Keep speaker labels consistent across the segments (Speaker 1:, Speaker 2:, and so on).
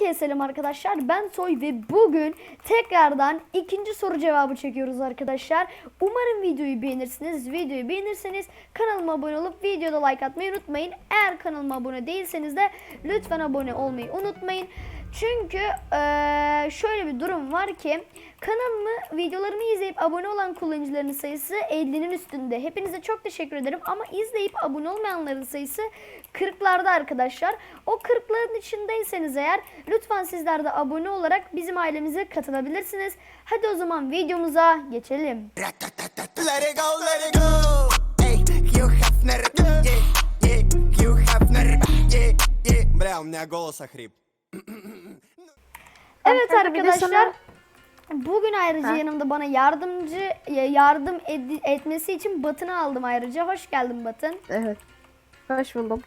Speaker 1: Herkese selam arkadaşlar. Ben Soy ve bugün tekrardan ikinci soru cevabı çekiyoruz arkadaşlar. Umarım videoyu beğenirsiniz. Videoyu beğenirseniz kanalıma abone olup videoda like atmayı unutmayın. Eğer kanalıma abone değilseniz de lütfen abone olmayı unutmayın. Çünkü eee, şöyle bir durum var ki kanalımı videolarımı izleyip abone olan kullanıcıların sayısı 50'nin üstünde. Hepinize çok teşekkür ederim ama izleyip abone olmayanların sayısı 40'larda arkadaşlar. O 40'ların içindeyseniz eğer lütfen sizler de abone olarak bizim ailemize katılabilirsiniz. Hadi o zaman videomuza geçelim.
Speaker 2: Let it go, let it go. Hey, Hugh Hefner, yeah, yeah, Hugh Hefner, yeah, yeah. Бля, у меня голос охрип.
Speaker 1: Evet arkadaşlar.
Speaker 3: sana-
Speaker 1: Bugün ayrıca
Speaker 3: Ha.
Speaker 1: yanımda bana yardımcı yardım ed- etmesi için Batın'ı aldım ayrıca. Hoş geldin Batın.
Speaker 3: Evet. Hoş buldum.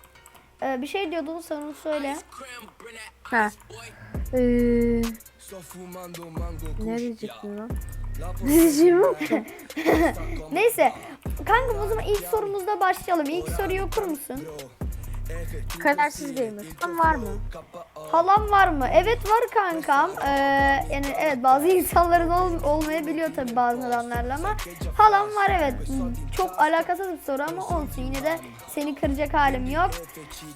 Speaker 1: Ee, bir şey diyordun onu söyle.
Speaker 3: Ha. Ee, ne diyecektim lan? Ne diyeceğimi.
Speaker 1: Neyse. Kanka o zaman ilk sorumuzda başlayalım. İlk soruyu okur musun?
Speaker 3: Kararsız gamer. Tam var mı?
Speaker 1: Halam var mı? Evet var kankam. Ee, yani evet bazı insanların ol, olmayabiliyor tabii bazı nedenlerle ama halam var evet. Çok alakasız bir soru ama olsun yine de seni kıracak halim yok.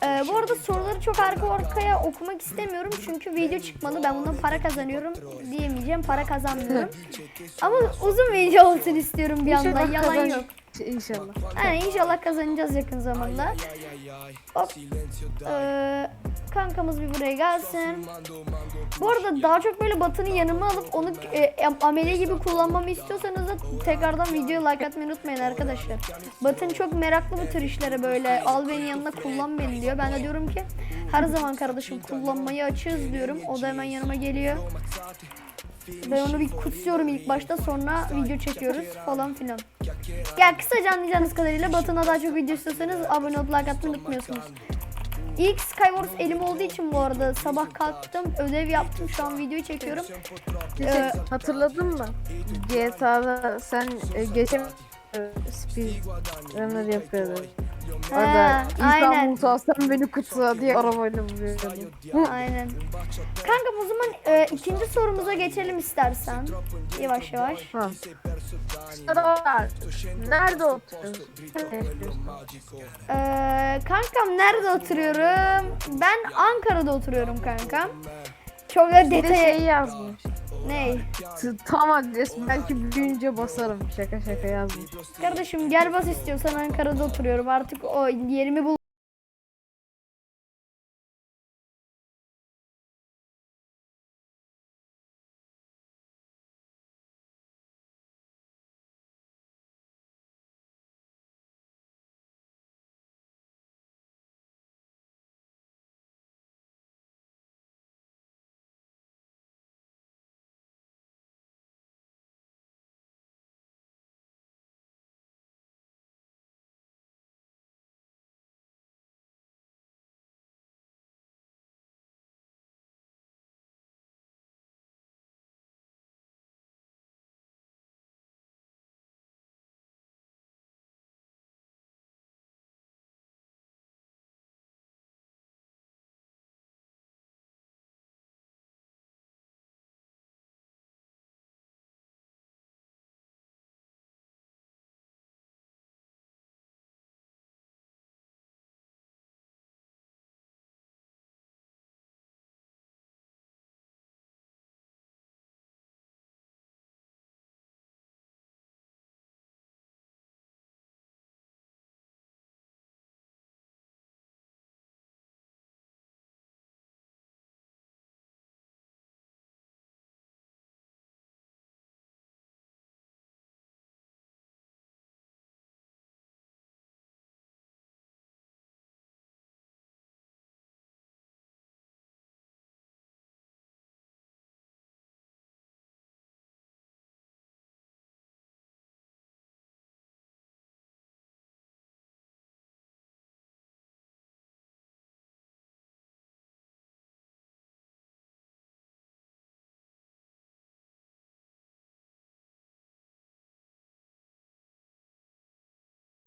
Speaker 1: Ee, bu arada soruları çok arka arkaya okumak istemiyorum çünkü video çıkmalı. Ben bundan para kazanıyorum diyemeyeceğim. Para kazanmıyorum. ama uzun video olsun istiyorum bir anda. Yalan yok.
Speaker 3: İnşallah.
Speaker 1: Yani inşallah kazanacağız yakın zamanda. Hop. Ee, kankamız bir buraya gelsin. Bu arada daha çok böyle Batı'nın yanıma alıp onu e, amele gibi kullanmamı istiyorsanız da tekrardan videoya like atmayı unutmayın arkadaşlar. Batın çok meraklı bu tür işlere böyle al beni yanına kullan beni diyor. Ben de diyorum ki her zaman kardeşim kullanmayı açığız diyorum. O da hemen yanıma geliyor. Ben onu bir kutsuyorum ilk başta sonra video çekiyoruz falan filan. Ya kısaca anlayacağınız kadarıyla Batı'na daha çok video istiyorsanız abone olup like atmayı unutmuyorsunuz. İlk Skywars elim olduğu için bu arada sabah kalktım, ödev yaptım, şu an videoyu çekiyorum. Ee,
Speaker 3: Hatırladın mı? GTA'da sen e, geçen e, speedrunner yapıyordun. Orada
Speaker 1: aynen.
Speaker 3: İstanbul sen beni kutla diye arabayla vuruyordun.
Speaker 1: Aynen. Kankam o zaman e, ikinci sorumuza geçelim istersen. Yavaş yavaş.
Speaker 3: Ha. Sorular. Nerede oturuyorsun?
Speaker 1: Ee, kankam nerede oturuyorum? Ben Ankara'da oturuyorum kankam. Çok da
Speaker 3: Bir de
Speaker 1: detaya...
Speaker 3: şey yazmış.
Speaker 1: Ney?
Speaker 3: T- Tam adres belki büyüyünce basarım. Şaka şaka yazmış.
Speaker 1: Kardeşim gel bas istiyorsan Ankara'da oturuyorum. Artık o yerimi bul.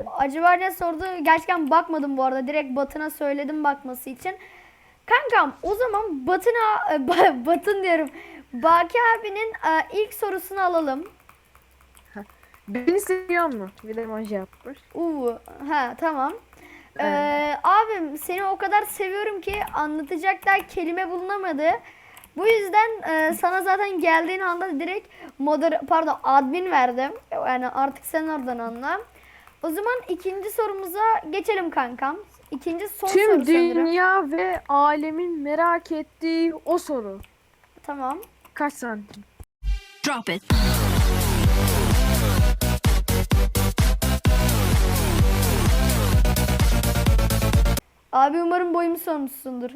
Speaker 1: Acaba ne sordu? Gerçekten bakmadım bu arada. Direkt Batın'a söyledim bakması için. Kankam o zaman Batın, a- Ba- Batın diyorum. Baki abinin e, ilk sorusunu alalım.
Speaker 3: Beni seviyor mu? Bir de yapmış.
Speaker 1: Uu, ha tamam. Ee, abim seni o kadar seviyorum ki anlatacak da kelime bulunamadı. Bu yüzden e, sana zaten geldiğin anda direkt moder pardon admin verdim. Yani artık sen oradan anla. O zaman ikinci sorumuza geçelim kankam. İkinci son
Speaker 3: Tüm soru
Speaker 1: sanırım.
Speaker 3: dünya ve alemin merak ettiği o soru.
Speaker 1: Tamam.
Speaker 3: Kaç santim?
Speaker 4: Drop it.
Speaker 1: Abi umarım boyumu sormuşsundur.